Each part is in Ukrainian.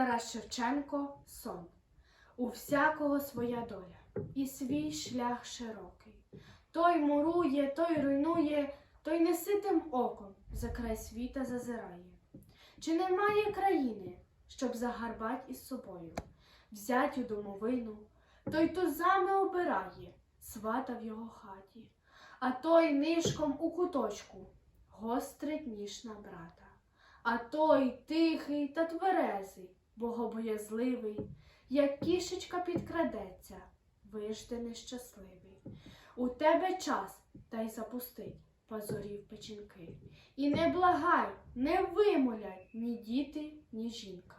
Тарас Шевченко сон. У всякого своя доля, і свій шлях широкий. Той мурує, той руйнує, той неситим оком за край світа зазирає. Чи немає країни, щоб загарбать із собою, взять у домовину, той тузами обирає, свата в його хаті, а той нишком у куточку гострить ніж на брата. А той тихий та тверезий, богобоязливий, як кішечка підкрадеться, вижде нещасливий. У тебе час та й запустить пазурів печінки. І не благай, не вимолять ні діти, ні жінка.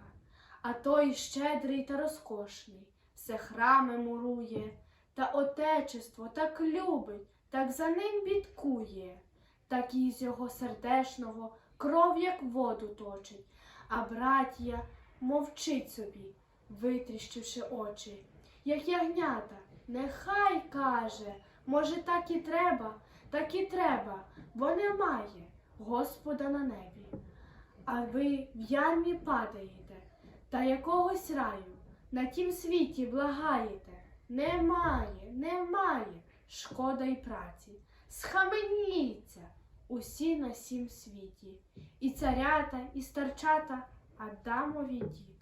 А той щедрий та розкошний, все храми мурує, та отечество так любить, так за ним бідкує, так і з його сердешного кров, як воду точить, а браття мовчить собі, витріщивши очі, як ягнята, нехай каже, може, так і треба, так і треба, бо немає Господа на небі. А ви в ярмі падаєте, та якогось раю на тім світі благаєте. Немає, немає, шкода й праці. Схаменіться усі на сім світі, і царята, і старчата Адамові діти.